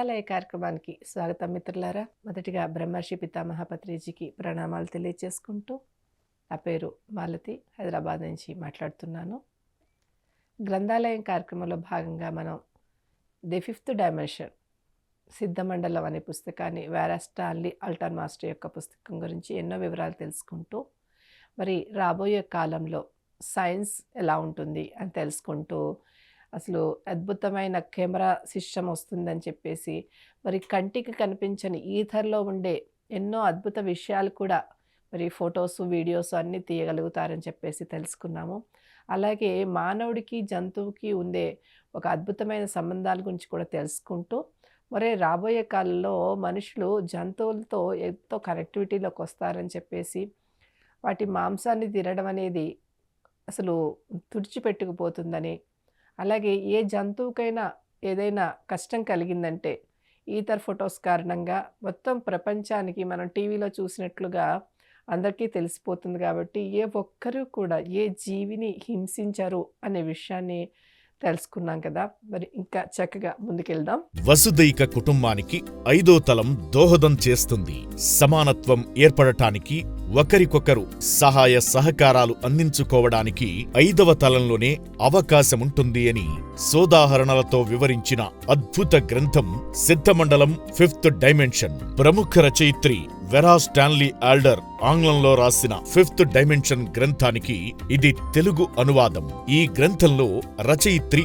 గ్రంథాలయ కార్యక్రమానికి స్వాగతం మిత్రులారా. మొదటిగా బ్రహ్మర్షి పితామహాపత్రిజీకి ప్రణామాలు తెలియజేసుకుంటూ నా పేరు మాలతి. హైదరాబాద్ నుంచి మాట్లాడుతున్నాను. గ్రంథాలయం కార్యక్రమంలో భాగంగా మనం ది ఫిఫ్త్ డైమెన్షన్ సిద్ధమండలం అనే పుస్తకాన్ని వ్యారాస్టాన్లీ అల్టర్ మాస్టర్ యొక్క పుస్తకం గురించి ఎన్నో వివరాలు తెలుసుకుంటూ మరి రాబోయే కాలంలో సైన్స్ ఎలా ఉంటుంది అని తెలుసుకుంటూ అసలు అద్భుతమైన కెమెరా సిస్టమ్ వస్తుందని చెప్పేసి మరి కంటికి కనిపించని ఈథర్లో ఉండే ఎన్నో అద్భుత విషయాలు కూడా మరి ఫొటోస్ వీడియోస్ అన్నీ తీయగలుగుతారని చెప్పేసి తెలుసుకున్నాము. అలాగే మానవుడికి జంతువుకి ఉండే ఒక అద్భుతమైన సంబంధాల గురించి కూడా తెలుసుకుంటూ మరే రాబోయే కాలంలో మనుషులు జంతువులతో ఎంతో కనెక్టివిటీలోకి వస్తారని చెప్పేసి వాటి మాంసాన్ని తినడం అనేది అసలు తుడిచిపెట్టుకుపోతుందని అలాగే ఏ జంతువుకైనా ఏదైనా కష్టం కలిగిందంటే ఈతర్ ఫొటోస్ కారణంగా మొత్తం ప్రపంచానికి మనం టీవీలో చూసినట్లుగా అందరికీ తెలిసిపోతుంది కాబట్టి ఏ ఒక్కరూ కూడా ఏ జీవిని హింసించరు అనే విషయాన్ని తెలుసుకున్నాం కదా. మరి ఇంకా చక్కగా ముందుకెళ్దాం. వసుదైక కుటుంబానికి ఐదో తలం దోహదం చేస్తుంది. సమానత్వం ఏర్పడటానికి ఒకరికొకరు సహాయ సహకారాలు అందించుకోవడానికి ఐదవ తలంలోనే అవకాశముంటుంది అని సోదాహరణలతో వివరించిన అద్భుత గ్రంథం సిద్ధమండలం ఫిఫ్త్ డైమెన్షన్. ప్రముఖ రచయిత్రి వెరా స్టాన్లీ ఆల్డర్ ఆంగ్లంలో రాసిన ఫిఫ్త్ డైమెన్షన్ గ్రంథానికి ఇది తెలుగు అనువాదం. ఈ గ్రంథంలో రచయిత్రి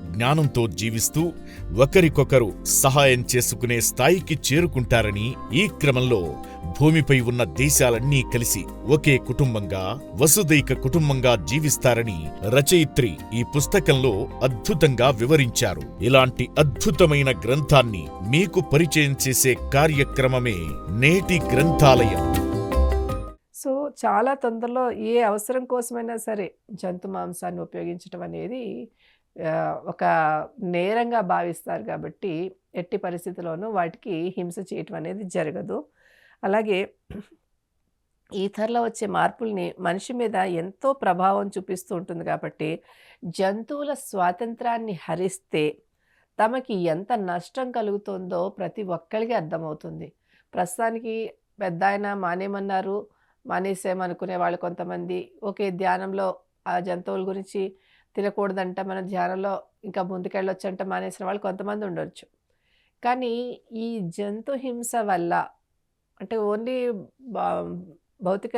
జ్ఞానంతో జీవిస్తూ ఒకరికొకరు సహాయం చేసుకునే స్థాయికి చేరుకుంటారని ఈ క్రమంలో భూమిపై ఉన్న దేశాలన్నీ కలిసి ఒకే కుటుంబంగా వసుదైక కుటుంబంగా జీవిస్తారని రచయిత్రి ఈ పుస్తకంలో అద్భుతంగా వివరించారు. ఇలాంటి అద్భుతమైన గ్రంథాన్ని మీకు పరిచయం చేసే కార్యక్రమమే నేటి గ్రంథాలయం. సో చాలా తొందరలో ఏ అవసరం కోసమైనా సరే జంతు మాంసాన్ని ఉపయోగించడం అనేది ఒక నేరంగా భావిస్తారు కాబట్టి ఎట్టి పరిస్థితిలోనూ వాటికి హింస చేయటం అనేది జరగదు. అలాగే ఈథర్లో వచ్చే మార్పుల్ని మనిషి మీద ఎంతో ప్రభావం చూపిస్తూ ఉంటుంది కాబట్టి జంతువుల స్వాతంత్రాన్ని హరిస్తే తమకి ఎంత నష్టం కలుగుతుందో ప్రతి ఒక్కరికి అర్థమవుతుంది. ప్రస్తుతానికి పెద్ద ఆయన మానేమన్నారు మానేసేమనుకునే వాళ్ళు కొంతమంది ఓకే ధ్యానంలో ఆ జంతువుల గురించి తినకూడదంట మన ధ్యానంలో ఇంకా ముందుకెళ్ళొచ్చు అంటే మానేసిన వాళ్ళు కొంతమంది ఉండొచ్చు. కానీ ఈ జంతు హింస వల్ల అంటే ఓన్లీ భౌతిక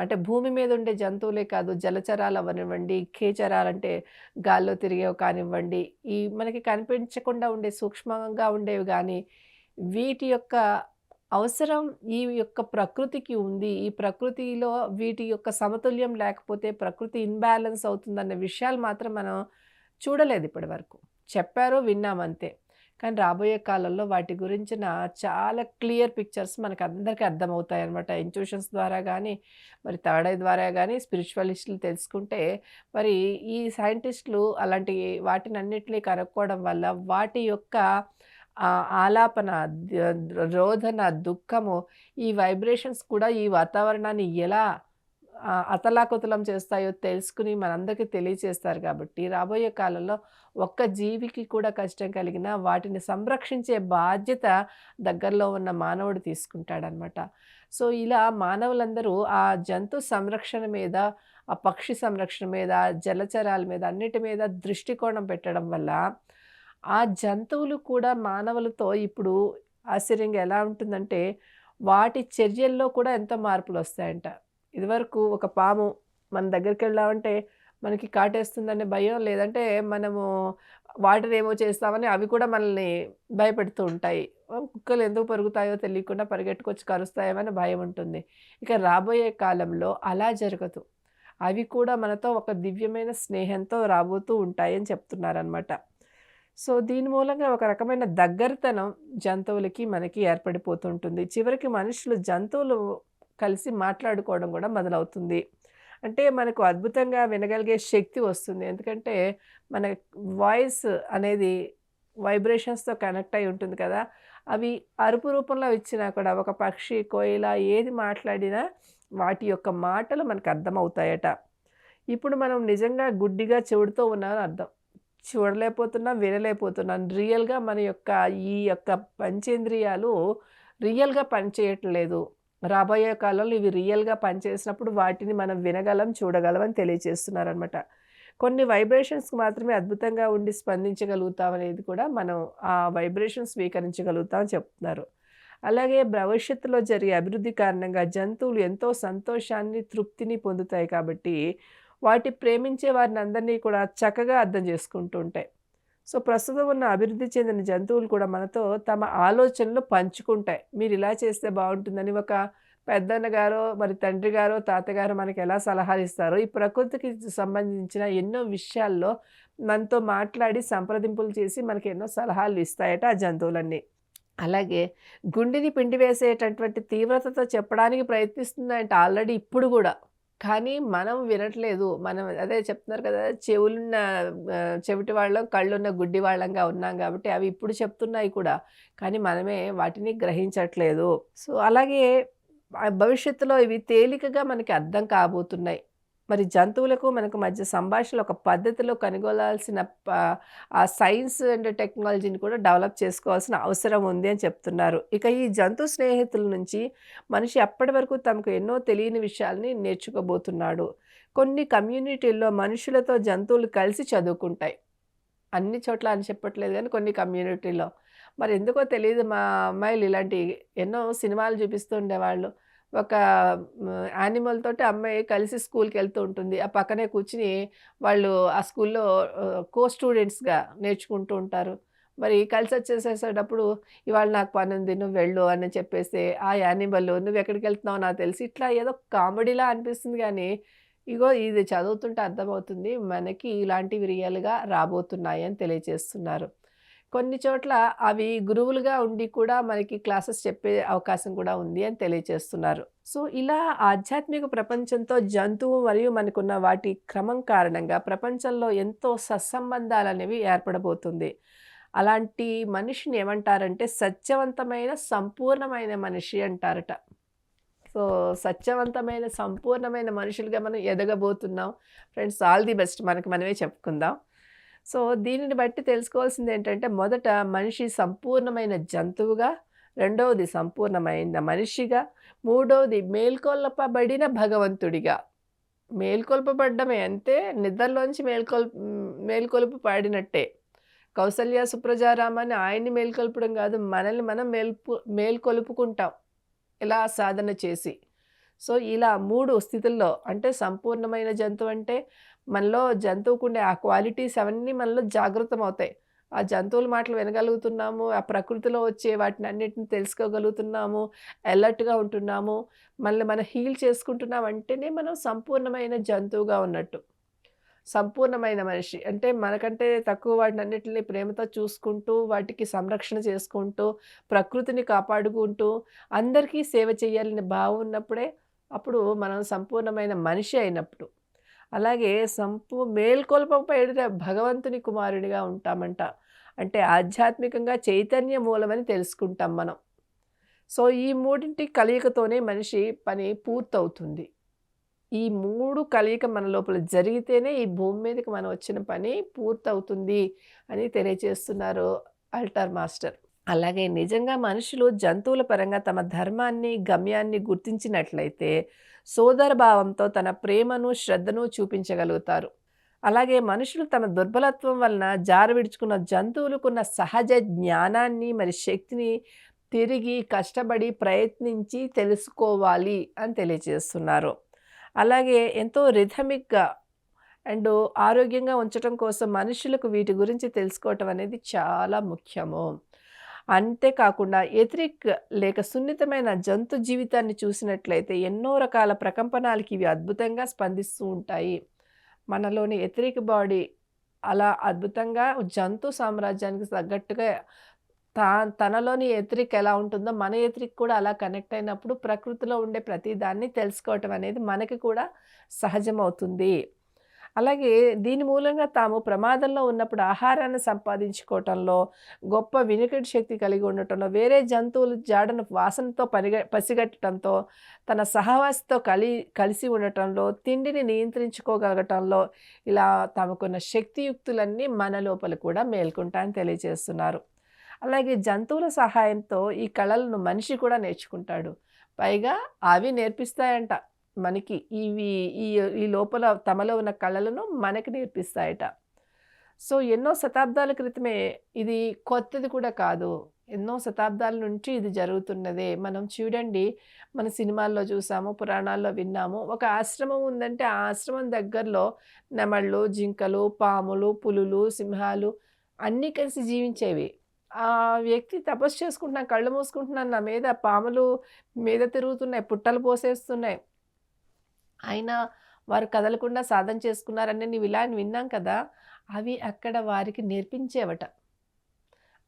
అంటే భూమి మీద ఉండే జంతువులే కాదు జలచరాలు అవనివ్వండి ఖేచరాలు అంటే గాల్లో తిరిగేవి కానివ్వండి ఈ మనకి కనిపించకుండా ఉండే సూక్ష్మంగా ఉండేవి కానీ వీటి యొక్క అవసరం ఈ యొక్క ప్రకృతికి ఉంది. ఈ ప్రకృతిలో వీటి యొక్క సమతుల్యం లేకపోతే ప్రకృతి ఇన్బ్యాలెన్స్ అవుతుందన్న విషయాలు మాత్రం మనం చూడలేదు ఇప్పటి వరకు. చెప్పారో విన్నాం అంతే. కానీ రాబోయే కాలంలో వాటి గురించిన చాలా క్లియర్ పిక్చర్స్ మనకు అందరికీ అర్థమవుతాయి అనమాట ఇన్స్టిట్యూషన్స్ ద్వారా కానీ మరి థర్డ్ ఐ ద్వారా కానీ స్పిరిచువలిస్టులు తెలుసుకుంటే మరి ఈ సైంటిస్టులు అలాంటి వాటిని అన్నిటినీ కనుక్కోవడం వల్ల వాటి యొక్క ఆలాపన రోధన దుఃఖము ఈ వైబ్రేషన్స్ కూడా ఈ వాతావరణాన్ని ఎలా అతలాకుతలం చేస్తాయో తెలుసుకుని మనందరికీ తెలియచేస్తారు కాబట్టి, రాబోయే కాలంలో ఒక్క జీవికి కూడా కష్టం కలిగినా వాటిని సంరక్షించే బాధ్యత దగ్గరలో ఉన్న మానవుడు తీసుకుంటాడనమాట. సో, ఇలా మానవులందరూ ఆ జంతు సంరక్షణ మీద, ఆ పక్షి సంరక్షణ మీద, జలచరాల మీద అన్నిటి మీద దృష్టికోణం పెట్టడం వల్ల, ఆ జంతువులు కూడా మానవులతో ఇప్పుడు ఆశ్చర్యంగా ఎలా ఉంటుందంటే, వాటి చర్యల్లో కూడా ఎంతో మార్పులు వస్తాయంట ఇదివరకు ఒక పాము మన దగ్గరికి వెళ్ళామంటే మనకి కాటేస్తుందనే భయం, లేదంటే మనము వాటినేమో చేస్తామని అవి కూడా మనల్ని భయపెడుతూ ఉంటాయి. కుక్కలు ఎందుకు పెరుగుతాయో తెలియకుండా పరిగెట్టుకొచ్చి కరుస్తాయేమని భయం ఉంటుంది. ఇక రాబోయే కాలంలో అలా జరగదు. అవి కూడా మనతో ఒక దివ్యమైన స్నేహంతో రాబోతూ ఉంటాయని చెప్తున్నారనమాట. సో, దీని మూలంగా ఒక రకమైన దగ్గరతనం జంతువులకి, మనకి ఏర్పడిపోతుంటుంది. చివరికి మనుషులు, జంతువులు కలిసి మాట్లాడుకోవడం కూడా మొదలవుతుంది. అంటే మనకు అద్భుతంగా వినగలిగే శక్తి వస్తుంది. ఎందుకంటే మన వాయిస్ అనేది వైబ్రేషన్స్‌తో కనెక్ట్ అయి ఉంటుంది కదా! అవి అరుపు రూపంలో ఇచ్చినా కూడా ఒక పక్షి, కోయిల ఏది మాట్లాడినా వాటి యొక్క మాటలు మనకు అర్థమవుతాయట. ఇప్పుడు మనం నిజంగా గుడ్డిగా చెవుడుతో ఉన్నామని అర్థం. చూడలేకపోతున్నాం, వినలేకపోతున్నాం. రియల్‌గా మన యొక్క ఈ యొక్క పంచేంద్రియాలు రియల్‌గా పనిచేయట్లేదు. రాబోయే కాలంలో ఇవి రియల్‌గా పనిచేసినప్పుడు వాటిని మనం వినగలం, చూడగలం అని తెలియజేస్తున్నారనమాట కొన్ని వైబ్రేషన్స్‌కి మాత్రమే అద్భుతంగా ఉండి స్పందించగలుగుతాం అనేది కూడా మనం ఆ వైబ్రేషన్ స్వీకరించగలుగుతాం అని చెప్తున్నారు. అలాగే భవిష్యత్తులో జరిగే అభివృద్ధి కారణంగా జంతువులు ఎంతో సంతోషాన్ని, తృప్తిని పొందుతాయి కాబట్టి, వాటి ప్రేమించే వారిని అందరినీ కూడా చక్కగా అర్థం చేసుకుంటూ ఉంటాయి. సో, ప్రస్తుతం ఉన్న అభివృద్ధి చెందిన జంతువులు కూడా మనతో తమ ఆలోచనలు పంచుకుంటాయి. మీరు ఇలా చేస్తే బాగుంటుందని ఒక పెద్దన్నగారో, మరి తండ్రి గారో, ఎలా సలహాలు ఇస్తారో ఈ ప్రకృతికి సంబంధించిన ఎన్నో విషయాల్లో మనతో మాట్లాడి సంప్రదింపులు చేసి మనకి ఎన్నో సలహాలు ఇస్తాయట ఆ జంతువులన్నీ. అలాగే గుండెని పిండి వేసేటటువంటి తీవ్రతతో చెప్పడానికి ప్రయత్నిస్తుందంటే ఆల్రెడీ ఇప్పుడు కూడా కానీ మనం వినట్లేదు. మనం అదే చెప్తున్నారు కదా! చెవులున్న చెవిటి వాళ్ళం, కళ్ళున్న గుడ్డి వాళ్ళంగా ఉన్నాం కాబట్టి అవి ఇప్పుడు చెప్తున్నాయి కూడా. కానీ మనమే వాటిని గ్రహించట్లేదు. సో, అలాగే భవిష్యత్తులో ఇవి తేలికగా మనకి అర్థం కాబోతున్నాయి. మరి జంతువులకు మనకు మధ్య సంభాషణలు ఒక పద్ధతిలో కనుగొనాల్సిన ఆ సైన్స్ అండ్ టెక్నాలజీని కూడా డెవలప్ చేసుకోవాల్సిన అవసరం ఉంది అని చెప్తున్నారు. ఇక ఈ జంతు స్నేహితుల నుంచి మనిషి అప్పటి వరకు తమకు ఎన్నో తెలియని విషయాల్ని నేర్చుకోబోతున్నాడు. కొన్ని కమ్యూనిటీల్లో మనుషులతో జంతువులు కలిసి చదువుకుంటాయి. అన్ని చోట్ల అని చెప్పట్లేదు కానీ కొన్ని కమ్యూనిటీలో. మరి ఎందుకో తెలియదు మా అమ్మాయిలు ఇలాంటి ఎన్నో సినిమాలు చూపిస్తుండేవాళ్ళు వాళ్ళు ఒక యానిమల్ తోటి అమ్మాయి కలిసి స్కూల్కి వెళ్తూ ఉంటుంది. ఆ పక్కనే కూర్చుని వాళ్ళు ఆ స్కూల్‌లో కో స్టూడెంట్స్‌గా నేర్చుకుంటూ ఉంటారు. మరి కలిసి వచ్చేసేసేటప్పుడు ఇవాళ నాకు పనుంది నువ్వు వెళ్ళు అని చెప్పేసి ఆ యానిమల్ నువ్వెక్కడికెళ్తున్నావో నాకు తెలిసి ఇట్లా ఏదో కామెడీలా అనిపిస్తుంది కానీ ఇగో ఇది చదువుతుంటే అర్థమవుతుంది. మనకి ఇలాంటివి రియల్‌గా రాబోతున్నాయి అని తెలియజేస్తున్నారు కొన్ని చోట్ల అవి గురువులుగా ఉండి కూడా మనకి క్లాసెస్ చెప్పే అవకాశం కూడా ఉంది అని తెలియచేస్తున్నారు. సో, ఇలా ఆధ్యాత్మిక ప్రపంచంతో జంతువు మరియు మనకున్న వాటి క్రమం కారణంగా ప్రపంచంలో ఎంతో సత్సంబంధాలనేవి ఏర్పడబోతుంది. అలాంటి మనిషిని ఏమంటారంటే సత్యవంతమైన, సంపూర్ణమైన మనిషి అంటారట. సో, సత్యవంతమైన, సంపూర్ణమైన మనుషులుగా మనం ఎదగబోతున్నాం. ఫ్రెండ్స్ ఆల్ ది బెస్ట్ మనకి మనమే చెప్పుకుందాం. సో, దీనిని బట్టి తెలుసుకోవాల్సింది ఏంటంటే మొదట మనిషి సంపూర్ణమైన జంతువుగా, రెండవది సంపూర్ణమైన మనిషిగా, మూడవది మేల్కొల్పబడిన భగవంతుడిగా. మేల్కొల్పబడ్డమే అంతే నిద్రలోంచి మేల్కొల్ హ్మ్, మేల్కొలుపు పాడినట్టే. కౌసల్య సుప్రజారామ అని ఆయన్ని మేల్కొల్పడం కాదు. మనల్ని మనం మేల్పు మేల్కొలుపుకుంటాం. ఇలా సాధన చేసి. సో, ఇలా మూడు స్థితుల్లో అంటే సంపూర్ణమైన జంతువు అంటే మనలో జంతువుకుండే ఆ క్వాలిటీస్ అవన్నీ మనలో జాగృతమవుతాయి. ఆ జంతువుల మాటలు వినగలుగుతున్నాము. ఆ ప్రకృతిలో వచ్చే వాటిని అన్నింటిని తెలుసుకోగలుగుతున్నాము. అలర్ట్‌గా ఉంటున్నాము. మనల్ని మనం హీల్ చేసుకుంటున్నాం అంటేనే మనం సంపూర్ణమైన జంతువుగా ఉన్నట్టు. సంపూర్ణమైన మనిషి అంటే మనకంటే తక్కువ వాటిని వాటినన్నిటిని ప్రేమతో చూసుకుంటూ, వాటికి సంరక్షణ చేసుకుంటూ, ప్రకృతిని కాపాడుకుంటూ, అందరికీ సేవ చేయాలనే భావం ఉన్నప్పుడే అప్పుడు మనం సంపూర్ణమైన మనిషి అయినప్పుడు. అలాగే సంపూ మేల్కొల్పబడిన భగవంతుని కుమారుడిగా ఉంటామంట. అంటే ఆధ్యాత్మికంగా చైతన్య మూలమని తెలుసుకుంటాం మనం. సో, ఈ మూడింటి కలయికతోనే మనిషి పని పూర్తవుతుంది. ఈ మూడు కలయిక మన లోపల జరిగితేనే ఈ భూమి మీదకి మనం వచ్చిన పని పూర్తవుతుంది అని తెలియజేస్తున్నారు అల్టార్ మాస్టర్. అలాగే నిజంగా మనుషులు జంతువుల పరంగా తమ ధర్మాన్ని, గమ్యాన్ని గుర్తించినట్లయితే సోదరభావంతో తన ప్రేమను, శ్రద్ధను చూపించగలుగుతారు. అలాగే మనుషులు తమ దుర్బలత్వం వలన జారవిడుచుకున్న జంతువులకున్న సహజ జ్ఞానాన్ని, మరి శక్తిని తిరిగి కష్టపడి ప్రయత్నించి తెలుసుకోవాలి అని తెలియజేస్తున్నారు. అలాగే ఎంతో రిథమిక్‌గా అండ్ ఆరోగ్యంగా ఉంచటం కోసం మనుషులకు వీటి గురించి తెలుసుకోవటం అనేది చాలా ముఖ్యము. అంతేకాకుండా ఎథరిక్ లేక సున్నితమైన జంతు జీవితాన్ని చూసినట్లయితే ఎన్నో రకాల ప్రకంపనాలకి ఇవి అద్భుతంగా స్పందిస్తూ ఉంటాయి. మనలోని ఎథరిక్ బాడీ అలా అద్భుతంగా జంతు సామ్రాజ్యానికి తగ్గట్టుగా తా తనలోని ఎత్రిక్ ఎలా ఉంటుందో మన ఎత్రిక్ కూడా అలా కనెక్ట్ అయినప్పుడు ప్రకృతిలో ఉండే ప్రతి దాన్ని తెలుసుకోవటం అనేది మనకి కూడా సహజమవుతుంది. అలాగే దీని మూలంగా తాము ప్రమాదంలో ఉన్నప్పుడు ఆహారాన్ని సంపాదించుకోవటంలో, గొప్ప వినికిడి శక్తి కలిగి ఉండటంలో, వేరే జంతువుల జాడను వాసనతో పనిగ పసిగట్టడంతో, తన సహవాసితో కలి కలిసి ఉండటంలో, తిండిని నియంత్రించుకోగలగటంలో ఇలా తమకున్న శక్తియుక్తులన్నీ మన లోపల కూడా మేల్కొంటాయని తెలియజేస్తున్నారు. అలాగే జంతువుల సహాయంతో ఈ కళలను మనిషి కూడా నేర్చుకుంటాడు. పైగా అవి నేర్పిస్తాయంట మనకి. ఇవి ఈ ఈ లోపల తమలో ఉన్న కళలను మనకి నేర్పిస్తాయట. సో, ఎన్నో శతాబ్దాల క్రితమే ఇది కొత్తది కూడా కాదు. ఎన్నో శతాబ్దాల నుంచి ఇది జరుగుతున్నదే. మనం చూడండి మన సినిమాల్లో చూసాము, పురాణాల్లో విన్నాము. ఒక ఆశ్రమం ఉందంటే ఆ ఆశ్రమం దగ్గరలో నెమళ్ళు, జింకలు, పాములు, పులులు, సింహాలు అన్నీ కలిసి జీవించేవి. ఆ వ్యక్తి తపస్సు చేసుకుంటున్నా, కళ్ళు మూసుకుంటున్నాను నా మీద పాములు మీద తిరుగుతున్నాయి, పుట్టలు పోసేస్తున్నాయి. ఆయన వారు కదలకుండా సాధన చేసుకున్నారని నీవు ఇలా విన్నాం కదా! అవి అక్కడ వారికి నేర్పించేవట.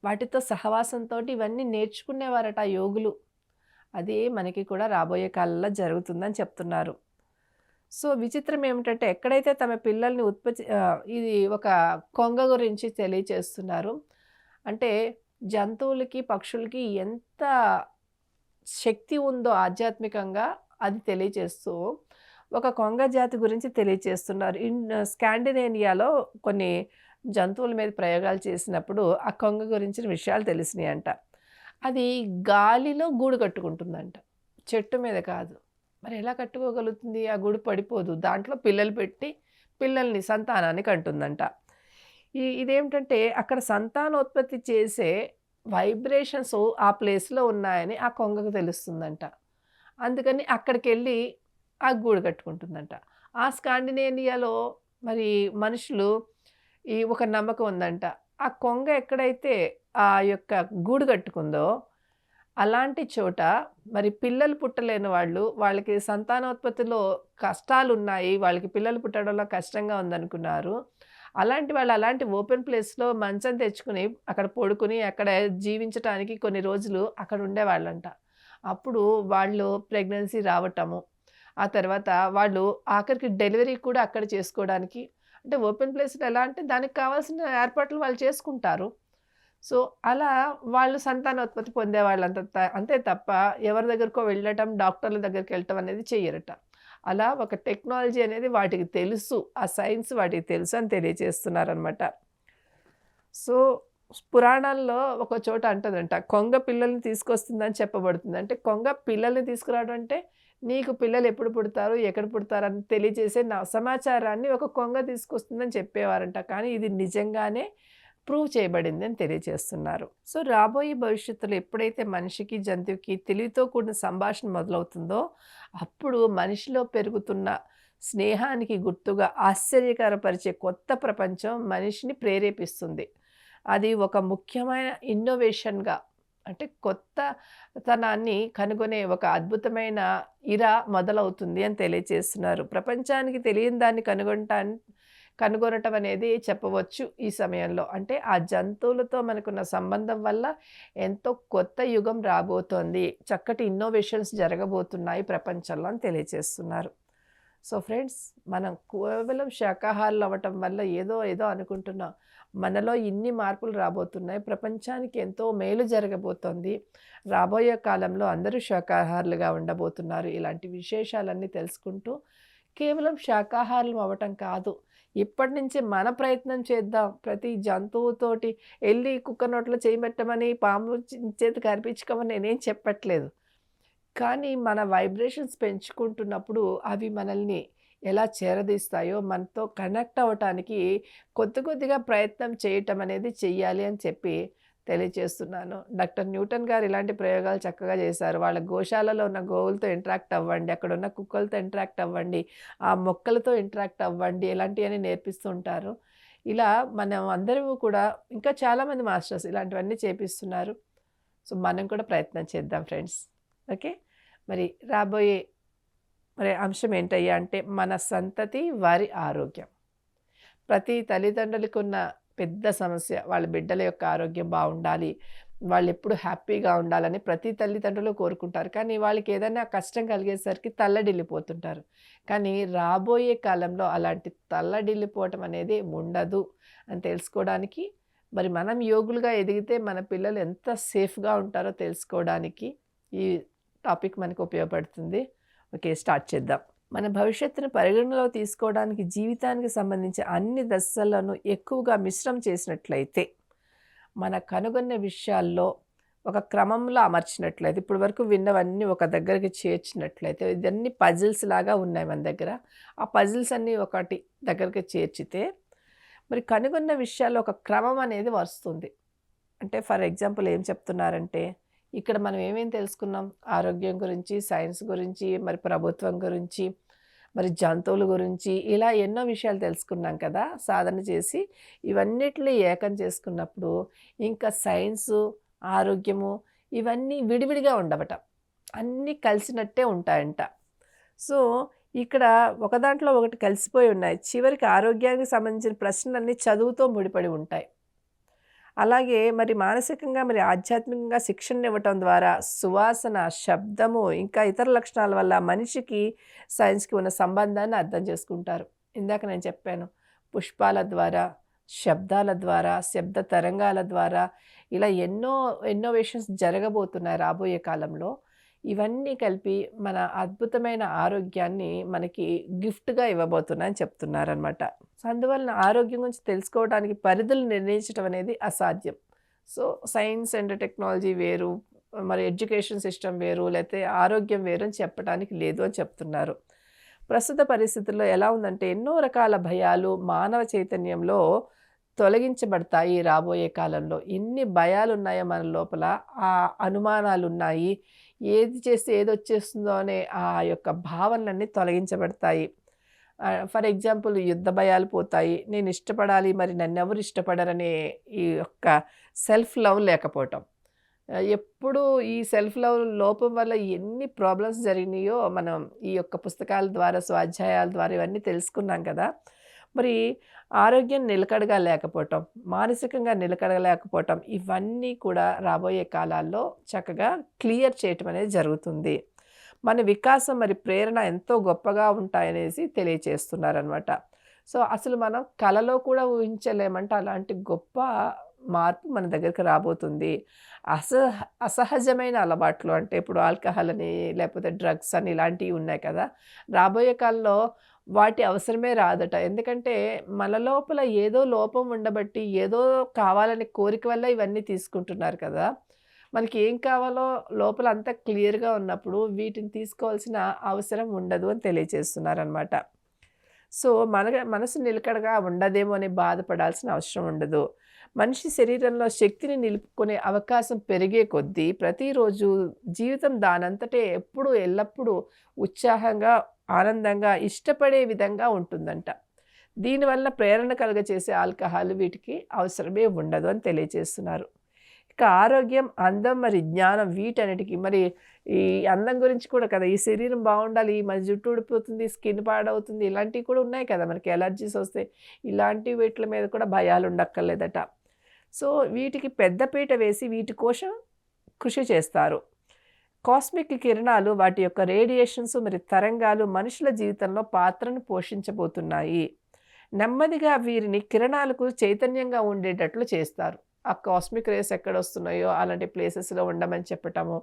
వాటితో సహవాసంతోటి ఇవన్నీ నేర్చుకునేవారట ఆ యోగులు. అది మనకి కూడా రాబోయే కాలంలో జరుగుతుందని చెప్తున్నారు. సో, విచిత్రం ఏమిటంటే ఎక్కడైతే తమ పిల్లల్ని ఉత్పత్తి ఇది ఒక కొంగ గురించి తెలియచేస్తున్నారు. అంటే జంతువులకి, పక్షులకి ఎంత శక్తి ఉందో ఆధ్యాత్మికంగా అది తెలియచేస్తూ ఒక కొంగ జాతి గురించి తెలియచేస్తున్నారు. ఇన్ స్కాండినేనియాలో కొన్ని జంతువుల మీద ప్రయోగాలు చేసినప్పుడు ఆ కొంగ గురించిన విషయాలు తెలిసినాయి అంట అది గాలిలో గూడు కట్టుకుంటుందంట. చెట్టు మీద కాదు. మరి ఎలా కట్టుకోగలుగుతుంది? ఆ గూడు పడిపోదు. దాంట్లో పిల్లలు పెట్టి పిల్లల్ని సంతానాన్ని కంటుందంట. ఈ ఇదేమిటంటే అక్కడ సంతానోత్పత్తి చేసే వైబ్రేషన్స్ ఆ ప్లేస్‌లో ఉన్నాయని ఆ కొంగకు తెలుస్తుందంట. అందుకని అక్కడికి వెళ్ళి ఆ గూడు కట్టుకుంటుందంట. ఆ స్కాండినేనియాలో మరి మనుషులు ఈ ఒక నమ్మకం ఉందంట. ఆ కొంగ ఎక్కడైతే ఆ యొక్క గూడు కట్టుకుందో అలాంటి చోట మరి పిల్లలు పుట్టలేని వాళ్ళు, వాళ్ళకి సంతానోత్పత్తిలో కష్టాలు ఉన్నాయి వాళ్ళకి పిల్లలు పుట్టడంలో కష్టంగా ఉందనుకున్నారు. అలాంటి వాళ్ళు అలాంటి ఓపెన్ ప్లేస్‌లో మంచం తెచ్చుకొని అక్కడ పడుకొని అక్కడ జీవించటానికి కొన్ని రోజులు అక్కడ ఉండేవాళ్ళంట. అప్పుడు వాళ్ళు ప్రెగ్నెన్సీ రావటము. ఆ తర్వాత వాళ్ళు ఆఖరికి డెలివరీ కూడా అక్కడ చేసుకోవడానికి అంటే ఓపెన్ ప్లేస్‌లో ఎలా అంటే దానికి కావాల్సిన ఏర్పాట్లు వాళ్ళు చేసుకుంటారు. సో, అలా వాళ్ళు సంతానోత్పత్తి పొందేవాళ్ళంత త అంతే తప్ప ఎవరి దగ్గరికో వెళ్ళటం, డాక్టర్ల దగ్గరికి వెళ్ళటం అనేది చెయ్యరట. అలా ఒక టెక్నాలజీ అనేది వాటికి తెలుసు. ఆ సైన్స్ వాటికి తెలుసు అని తెలియజేస్తున్నారనమాట. సో, పురాణాల్లో ఒక చోట అంటుందంట కొంగ పిల్లల్ని తీసుకొస్తుందని చెప్పబడుతుంది. అంటే కొంగ పిల్లల్ని తీసుకురావడం అంటే నీకు పిల్లలు ఎప్పుడు పుడతారు, ఎక్కడ పుడతారు అని తెలియజేసే నా సమాచారాన్ని ఒక కొంగ తీసుకొస్తుందని చెప్పేవారంట. కానీ ఇది నిజంగానే ప్రూవ్ చేయబడింది అని తెలియజేస్తున్నారు. సో, రాబోయే భవిష్యత్తులో ఎప్పుడైతే మనిషికి, జంతువుకి తెలివితో కూడిన సంభాషణ మొదలవుతుందో అప్పుడు మనిషిలో పెరుగుతున్న స్నేహానికి గుర్తుగా ఆశ్చర్యకరపరిచే కొత్త ప్రపంచం మనిషిని ప్రేరేపిస్తుంది. అది ఒక ముఖ్యమైన ఇన్నోవేషన్‌గా అంటే కొత్త తనాన్ని కనుగొనే ఒక అద్భుతమైన ఇరా మొదలవుతుంది అని తెలియజేస్తున్నారు. ప్రపంచానికి తెలియని దాన్ని కనుగొనటా కనుగొనటం అనేది చెప్పవచ్చు ఈ సమయంలో. అంటే ఆ జంతువులతో మనకున్న సంబంధం వల్ల ఎంతో కొత్త యుగం రాబోతోంది. చక్కటి ఇన్నోవేషన్స్ జరగబోతున్నాయి ప్రపంచంలో అని తెలియజేస్తున్నారు. సో, ఫ్రెండ్స్ మనం కేవలం శాకాహారులు అవ్వటం వల్ల ఏదో ఏదో అనుకుంటున్నాం. మనలో ఇన్ని మార్పులు రాబోతున్నాయి. ప్రపంచానికి ఎంతో మేలు జరగబోతోంది. రాబోయే కాలంలో అందరూ శాకాహారులుగా ఉండబోతున్నారు. ఇలాంటి విశేషాలన్నీ తెలుసుకుంటూ కేవలం శాకాహారులు అవ్వటం కాదు. ఇప్పటి నుంచి మన ప్రయత్నం చేద్దాం. ప్రతి జంతువుతోటి వెళ్ళి కుక్క నోట్లో చేయబెట్టమని పాము చేతి చేతికి నేనేం చెప్పట్లేదు. కానీ మన వైబ్రేషన్స్ పెంచుకుంటున్నప్పుడు అవి మనల్ని ఎలా చేరదీస్తాయో మనతో కనెక్ట్ అవ్వటానికి కొద్ది కొద్దిగా ప్రయత్నం చేయటం అనేది చెయ్యాలి అని చెప్పి తెలియచేస్తున్నాను. డాక్టర్ న్యూటన్ గారు ఇలాంటి ప్రయోగాలు చక్కగా చేశారు. వాళ్ళ గోశాలలో ఉన్న గోవులతో ఇంటరాక్ట్ అవ్వండి. అక్కడ ఉన్న కుక్కలతో ఇంటరాక్ట్ అవ్వండి. ఆ మొక్కలతో ఇంటరాక్ట్ అవ్వండి. ఇలాంటివన్నీ నేర్పిస్తూ ఉంటారు. ఇలా మనం అందరము కూడా ఇంకా చాలామంది మాస్టర్స్ ఇలాంటివన్నీ చేపిస్తున్నారు. సో, మనం కూడా ప్రయత్నం చేద్దాం ఫ్రెండ్స్. ఓకే. మరి రాబోయే మరి అంశం ఏంటయ్యా అంటే మన సంతతి వారి ఆరోగ్యం. ప్రతి తల్లిదండ్రులకు ఉన్న పెద్ద సమస్య వాళ్ళ బిడ్డల యొక్క ఆరోగ్యం బాగుండాలి వాళ్ళు ఎప్పుడు హ్యాపీగా ఉండాలని ప్రతి తల్లిదండ్రులు కోరుకుంటారు. కానీ వాళ్ళకి ఏదైనా కష్టం కలిగేసరికి తల్లడిల్లిపోతుంటారు. కానీ రాబోయే కాలంలో అలాంటి తల్లడిల్లిపోవటం అనేది ఉండదు అని తెలుసుకోవడానికి మరి మనం యోగులుగా ఎదిగితే మన పిల్లలు ఎంత సేఫ్‌గా ఉంటారో తెలుసుకోవడానికి ఈ టాపిక్ మనకు ఉపయోగపడుతుంది. ఓకే. స్టార్ట్ చేద్దాం. మన భవిష్యత్తును పరిగణనలో తీసుకోవడానికి జీవితానికి సంబంధించి అన్ని దశలను ఎక్కువగా మిశ్రం చేసినట్లయితే, మన కనుగొన్న విషయాల్లో ఒక క్రమంలో అమర్చినట్లయితే, ఇప్పటి వరకు విన్నవన్నీ ఒక దగ్గరికి చేర్చినట్లయితే, ఇదన్నీ పజిల్స్ లాగా ఉన్నాయి మన దగ్గర. ఆ పజిల్స్ అన్నీ ఒకటి దగ్గరికి చేర్చితే, మరి కనుగొన్న విషయాల్లో ఒక క్రమం అనేది వస్తుంది. అంటే ఫర్ ఎగ్జాంపుల్ ఏం చెప్తున్నారంటే, ఇక్కడ మనం ఏమేమి తెలుసుకున్నాం? ఆరోగ్యం గురించి, సైన్స్ గురించి, మరి ప్రభుత్వం గురించి, మరి జంతువుల గురించి ఇలా ఎన్నో విషయాలు తెలుసుకున్నాం కదా! సాధన చేసి ఇవన్నిటిని ఏకం చేసుకున్నప్పుడు ఇంకా సైన్సు, ఆరోగ్యము ఇవన్నీ విడివిడిగా ఉండవట. అన్నీ కలిసినట్టే ఉంటాయంట. సో, ఇక్కడ ఒక దాంట్లో ఒకటి కలిసిపోయి ఉన్నాయి. చివరికి ఆరోగ్యానికి సంబంధించిన ప్రశ్నలన్నీ చదువుతో ముడిపడి ఉంటాయి. అలాగే మరి మానసికంగా మరి ఆధ్యాత్మికంగా శిక్షణ ఇవ్వటం ద్వారా సువాసన, శబ్దము ఇంకా ఇతర లక్షణాల వల్ల మనిషికి సైన్స్‌కి ఉన్న సంబంధాన్ని అర్థం చేసుకుంటారు. ఇందాక నేను చెప్పాను. పుష్పాల ద్వారా, శబ్దాల ద్వారా, శబ్ద తరంగాల ద్వారా ఇలా ఎన్నో ఇన్నోవేషన్స్ జరగబోతున్నాయి రాబోయే కాలంలో. ఇవన్నీ కలిపి మన అద్భుతమైన ఆరోగ్యాన్ని మనకి గిఫ్ట్‌గా ఇవ్వబోతున్నాయని చెప్తున్నారనమాట. సో, అందువలన ఆరోగ్యం గురించి తెలుసుకోవడానికి పరిధులు నిర్ణయించటం అనేది అసాధ్యం. సో, సైన్స్ అండ్ టెక్నాలజీ వేరు, మరి ఎడ్యుకేషన్ సిస్టమ్ వేరు, లేతే ఆరోగ్యం వేరు అని చెప్పడానికి లేదు అని చెప్తున్నారు. ప్రస్తుత పరిస్థితుల్లో ఎలా ఉందంటే ఎన్నో రకాల భయాలు మానవ చైతన్యంలో తొలగించబడతాయి రాబోయే కాలంలో. ఎన్ని భయాలున్నాయో మన లోపల, ఆ అనుమానాలున్నాయి. ఏది చేస్తే ఏదొచ్చేస్తుందో అనే ఆ యొక్క భావనలన్నీ తొలగించబడతాయి. ఫర్ ఎగ్జాంపుల్ యుద్ధ భయాలు పోతాయి. నేను ఇష్టపడాలి మరి నన్నెవరు ఇష్టపడరనే ఈ యొక్క సెల్ఫ్ లవ్ లేకపోవటం. ఎప్పుడు ఎప్పుడూ ఈ సెల్ఫ్ లవ్ లోపం వల్ల ఎన్ని ప్రాబ్లమ్స్ జరిగినాయో మనం ఈ యొక్క పుస్తకాల ద్వారా, స్వాధ్యాయాల ద్వారా ఇవన్నీ తెలుసుకున్నాం కదా! మరి ఆరోగ్యం నిలకడగా లేకపోవటం, మానసికంగా నిలకడగా లేకపోవటం ఇవన్నీ కూడా రాబోయే కాలాల్లో చక్కగా క్లియర్ చేయటం అనేది జరుగుతుంది. మన వికాసం మరి ప్రేరణ ఎంతో గొప్పగా ఉంటాయనేసి తెలియచేస్తున్నారనమాట. సో, అసలు మనం కలలో కూడా ఊహించలేమంట అలాంటి గొప్ప మార్పు మన దగ్గరికి రాబోతుంది. అసహ అసహజమైన అలవాట్లు అంటే ఇప్పుడు ఆల్కహాల్ అని, లేకపోతే డ్రగ్స్ అని ఇలాంటివి ఉన్నాయి కదా! రాబోయే కాలంలో వాటి అవసరమే రాదట. ఎందుకంటే మన లోపల ఏదో లోపం ఉండబట్టి, ఏదో కావాలనే కోరిక వల్ల ఇవన్నీ తీసుకుంటున్నారు కదా! మనకి ఏం కావాలో లోపల అంతా క్లియర్‌గా ఉన్నప్పుడు వీటిని తీసుకోవాల్సిన అవసరం ఉండదు అని తెలియచేస్తున్నారనమాట. సో, మన మనసు నిలకడగా ఉండదేమో అని బాధపడాల్సిన అవసరం ఉండదు. మనిషి శరీరంలో శక్తిని నిలుపుకునే అవకాశం పెరిగే కొద్దీ ప్రతిరోజు జీవితం దానంతటే ఎప్పుడూ ఎల్లప్పుడూ ఉత్సాహంగా, ఆనందంగా, ఇష్టపడే విధంగా ఉంటుందంట. దీనివల్ల ప్రేరణ కలుగచేసే ఆల్కహాల్ వీటికి అవసరమే ఉండదు అని తెలియజేస్తున్నారు ఇక ఆరోగ్యం, అందం మరి జ్ఞానం వీటన్నిటికి మరి ఈ అందం గురించి కూడా కదా! ఈ శరీరం బాగుండాలి మన జుట్టు ఊడిపోతుంది, స్కిన్ పాడవుతుంది ఇలాంటివి కూడా ఉన్నాయి కదా! మనకి ఎలర్జీస్ వస్తాయి. ఇలాంటి వీటి మీద కూడా భయాలు ఉండక్కర్లేదట. సో, వీటికి పెద్దపీట వేసి వీటి కోసం కృషి చేస్తారు. కాస్మిక్ కిరణాలు వాటి యొక్క రేడియేషన్స్ మరి తరంగాలు మనుషుల జీవితంలో పాత్రను పోషించబోతున్నాయి. నెమ్మదిగా వీరిని కిరణాలకు చైతన్యంగా ఉండేటట్లు చేస్తారు. ఆ కాస్మిక్ రేస్ ఎక్కడ వస్తున్నాయో అలాంటి ప్లేసెస్‌లో ఉండమని చెప్పటము.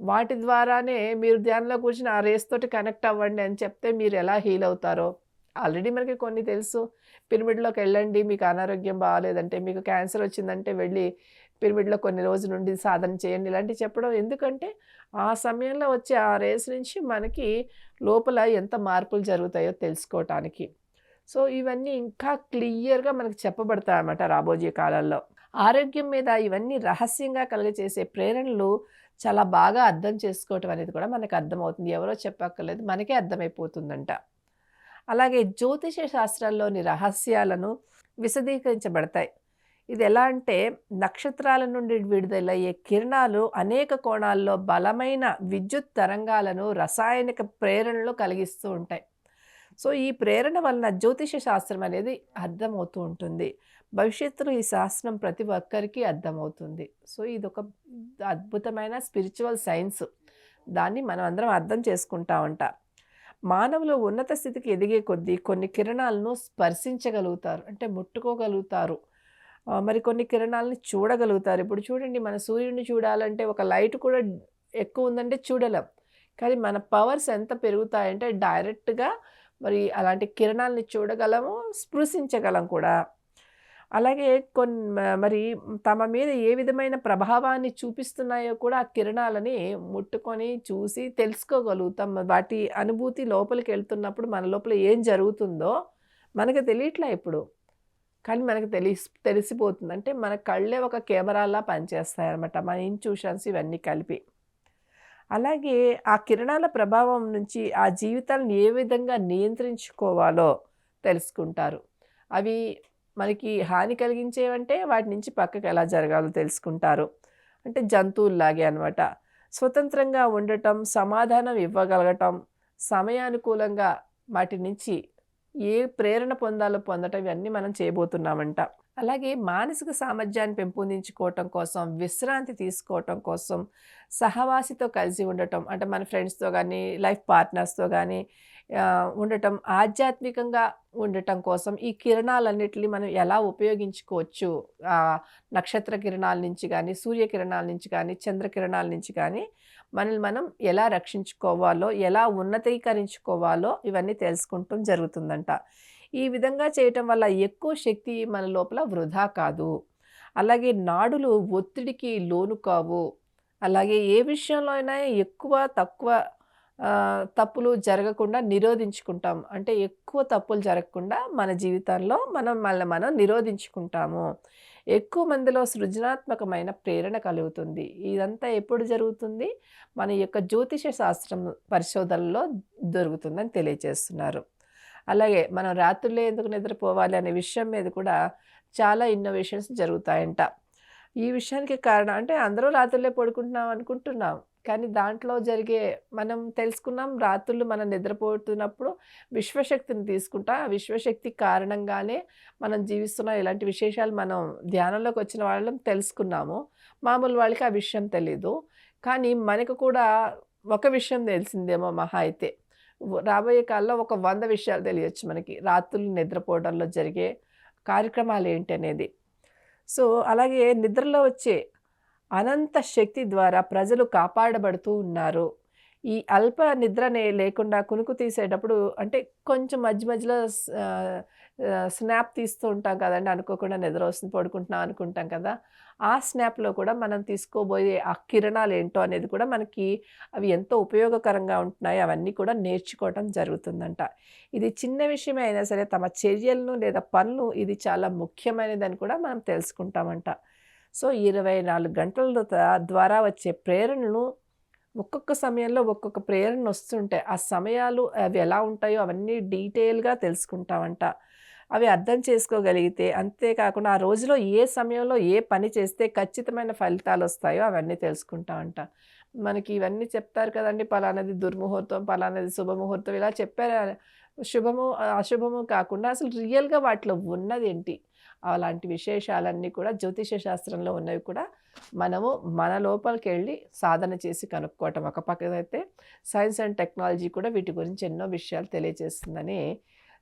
వాటి ద్వారానే మీరు ధ్యానంలో కూర్చుని ఆ రేస్ తోటి కనెక్ట్ అవ్వండి అని చెప్తే మీరు ఎలా హీల్ అవుతారో ఆల్రెడీ మనకి కొన్ని తెలుసు పిరమిడ్లోకి వెళ్ళండి మీకు అనారోగ్యం బాగాలేదంటే మీకు క్యాన్సర్ వచ్చిందంటే వెళ్ళి పిరమిడ్లో కొన్ని రోజుల నుండి సాధన చేయండి ఇలాంటివి చెప్పడం ఎందుకంటే ఆ సమయంలో వచ్చే ఆ రేస్ నుంచి మనకి లోపల ఎంత మార్పులు జరుగుతాయో తెలుసుకోవటానికి సో ఇవన్నీ ఇంకా క్లియర్గా మనకు చెప్పబడతాయి అన్నమాట రాబోయే కాలాల్లో ఆరోగ్యం మీద ఇవన్నీ రహస్యంగా కలుగజేసే ప్రేరణలు చాలా బాగా అర్థం చేసుకోవటం అనేది కూడా మనకు అర్థమవుతుంది. ఎవరో చెప్పక్కర్లేదు మనకే అర్థమైపోతుందంట. అలాగే జ్యోతిష శాస్త్రాల్లోని రహస్యాలను విశదీకరించబడతాయి. ఇది ఎలా అంటే నక్షత్రాల నుండి విడుదలయ్యే కిరణాలు అనేక కోణాల్లో బలమైన విద్యుత్ తరంగాలను రసాయనిక ప్రేరణలు కలిగిస్తూ ఉంటాయి. సో ఈ ప్రేరణ వలన జ్యోతిష శాస్త్రం అనేది అర్థమవుతూ ఉంటుంది. భవిష్యత్తులో ఈ శాస్త్రం ప్రతి ఒక్కరికి అర్థమవుతుంది. సో ఇది ఒక అద్భుతమైన స్పిరిచువల్ సైన్స్. దాన్ని మనం అందరం అర్థం చేసుకుంటా ఉంటాం. మానవులు ఉన్నత స్థితికి ఎదిగే కొద్దీ కొన్ని కిరణాలను స్పర్శించగలుగుతారు. అంటే ముట్టుకోగలుగుతారు. మరికొన్ని మరి కొన్ని కిరణాలని చూడగలుగుతారు. ఇప్పుడు చూడండి మన సూర్యుడిని చూడాలంటే ఒక లైట్ కూడా ఎక్కువ ఉందంటే చూడలేం. కానీ మన పవర్స్ ఎంత పెరుగుతాయంటే డైరెక్ట్గా మరి అలాంటి కిరణాలని చూడగలము స్పృశించగలం కూడా. అలాగే కొన్ని మరి తమ మీద ఏ విధమైన ప్రభావాన్ని చూపిస్తున్నాయో కూడా ఆ కిరణాలని ముట్టుకొని చూసి తెలుసుకోగలుగుతాం. వాటి అనుభూతి లోపలికి వెళ్తున్నప్పుడు మన లోపల ఏం జరుగుతుందో మనకు తెలియట్లే ఇప్పుడు. కానీ మనకు తెలిసి తెలిసిపోతుంది. అంటే మన కళ్ళే ఒక కెమెరాలా పనిచేస్తాయన్నమాట. మన ఇన్ట్యూషన్స్ ఇవన్నీ కలిపి. అలాగే ఆ కిరణాల ప్రభావం నుంచి ఆ జీవితాలను ఏ విధంగా నియంత్రించుకోవాలో తెలుసుకుంటారు. అవి మనకి హాని కలిగించేవంటే వాటి నుంచి పక్కకు ఎలా జరగాలో తెలుసుకుంటారు. అంటే జంతువుల్లాగే అనమాట స్వతంత్రంగా ఉండటం సమాధానం ఇవ్వగలగటం సమయానుకూలంగా వాటి నుంచి ఏ ప్రేరణ పొందాలో పొందటం ఇవన్నీ మనం చేయబోతున్నామంట. అలాగే మానసిక సామర్థ్యాన్ని పెంపొందించుకోవటం కోసం విశ్రాంతి తీసుకోవటం కోసం సహవాసితో కలిసి ఉండటం అంటే మన ఫ్రెండ్స్తో కానీ లైఫ్ పార్ట్నర్స్తో కానీ ఉండటం ఆధ్యాత్మికంగా ఉండటం కోసం ఈ కిరణాలన్నిటిని మనం ఎలా ఉపయోగించుకోవచ్చు? నక్షత్ర కిరణాల నుంచి కానీ సూర్య కిరణాల నుంచి కానీ చంద్ర కిరణాల నుంచి కానీ మనల్ని మనం ఎలా రక్షించుకోవాలో ఎలా ఉన్నతీకరించుకోవాలో ఇవన్నీ తెలుసుకుంటూ జరుగుతుందంట. ఈ విధంగా చేయటం వల్ల ఎక్కువ శక్తి మన లోపల వృధా కాదు. అలాగే నాడులు ఒత్తిడికి లోను కావు. అలాగే ఏ విషయంలో అయినా ఎక్కువ తక్కువ తప్పులు జరగకుండా నిరోధించుకుంటాం. అంటే ఎక్కువ తప్పులు జరగకుండా మన జీవితంలో మనం మళ్ళీ మనం నిరోధించుకుంటాము. ఎక్కువ మందిలో సృజనాత్మకమైన ప్రేరణ కలుగుతుంది. ఇదంతా ఎప్పుడు జరుగుతుంది? మన యొక్క జ్యోతిష శాస్త్రం పరిశోధనలో దొరుకుతుందని తెలియజేస్తున్నారు. అలాగే మనం రాత్రులే ఎందుకు నిద్రపోవాలి అనే విషయం మీద కూడా చాలా ఇన్నోవేషన్స్ జరుగుతాయంట. ఈ విషయానికి కారణం. అంటే అందరూ రాత్రులే పడుకుంటున్నాం అనుకుంటున్నాం. కానీ దాంట్లో జరిగే మనం తెలుసుకున్నాం రాత్రులు మనం నిద్రపోతున్నప్పుడు విశ్వశక్తిని తీసుకుంటా ఆ విశ్వశక్తి కారణంగానే మనం జీవిస్తున్న ఇలాంటి విశేషాలు మనం ధ్యానంలోకి వచ్చిన వాళ్ళం తెలుసుకున్నాము. మామూలు వాళ్ళకి ఆ విషయం తెలీదు. కానీ మనకు కూడా ఒక విషయం తెలిసిందేమో మహా అయితే. రాబోయే కాలంలో ఒక వంద విషయాలు తెలియచ్చు మనకి. రాత్రులు నిద్రపోవడంలో జరిగే కార్యక్రమాలు ఏంటి అనేది సో అలాగే నిద్రలో వచ్చే అనంత శక్తి ద్వారా ప్రజలు కాపాడబడుతూ ఉన్నారు. ఈ అల్ప నిద్రనే లేకుండా కునుకు తీసేటప్పుడు అంటే కొంచెం మధ్య మధ్యలో స్నాప్ తీస్తూ ఉంటాం కదండి అనుకోకుండా నిద్ర వస్తుంది పడుకుంటున్నాం అనుకుంటాం కదా. ఆ స్నాప్లో కూడా మనం తీసుకోబోయే ఆ కిరణాలు ఏంటో అనేది కూడా మనకి అవి ఎంతో ఉపయోగకరంగా ఉంటున్నాయి. అవన్నీ కూడా నేర్చుకోవటం జరుగుతుందంట. ఇది చిన్న విషయమే అయినా సరే తమ చర్యలను లేదా పనులు ఇది చాలా ముఖ్యమైనదని కూడా మనం తెలుసుకుంటామంట. సో ఇరవై నాలుగు గంటల ద్వారా వచ్చే ప్రేరణను ఒక్కొక్క సమయంలో ఒక్కొక్క ప్రేరణ వస్తుంటాయి. ఆ సమయాలు అవి ఎలా ఉంటాయో అవన్నీ డీటెయిల్గా తెలుసుకుంటామంట. అవి అర్థం చేసుకోగలిగితే అంతేకాకుండా ఆ రోజులో ఏ సమయంలో ఏ పని చేస్తే ఖచ్చితమైన ఫలితాలు వస్తాయో అవన్నీ తెలుసుకుంటా అంట. మనకి ఇవన్నీ చెప్తారు కదండి పలానది దుర్ముహూర్తం పలానది శుభముహూర్తం ఇలా చెప్పారు. శుభము అశుభము కాకుండా అసలు రియల్గా వాటిలో ఉన్నది ఏంటి అలాంటి విశేషాలన్నీ కూడా జ్యోతిష శాస్త్రంలో ఉన్నవి కూడా మనము మన లోపలికి వెళ్ళి సాధన చేసి కనుక్కోవటం. ఒక పక్కనైతే సైన్స్ అండ్ టెక్నాలజీ కూడా వీటి గురించి ఎన్నో విషయాలు తెలియజేస్తుందని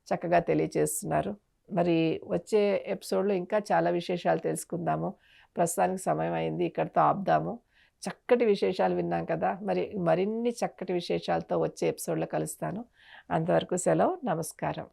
చక్కగా తెలియజేస్తున్నారు. మరి వచ్చే ఎపిసోడ్లో ఇంకా చాలా విశేషాలు తెలుసుకుందాము. ప్రస్తుతానికి సమయం అయింది ఇక్కడితో ఆపుదాము. చక్కటి విశేషాలు విన్నాం కదా! మరి మరిన్ని చక్కటి విశేషాలతో వచ్చే ఎపిసోడ్లో కలుస్తాను. అంతవరకు సెలవు నమస్కారం.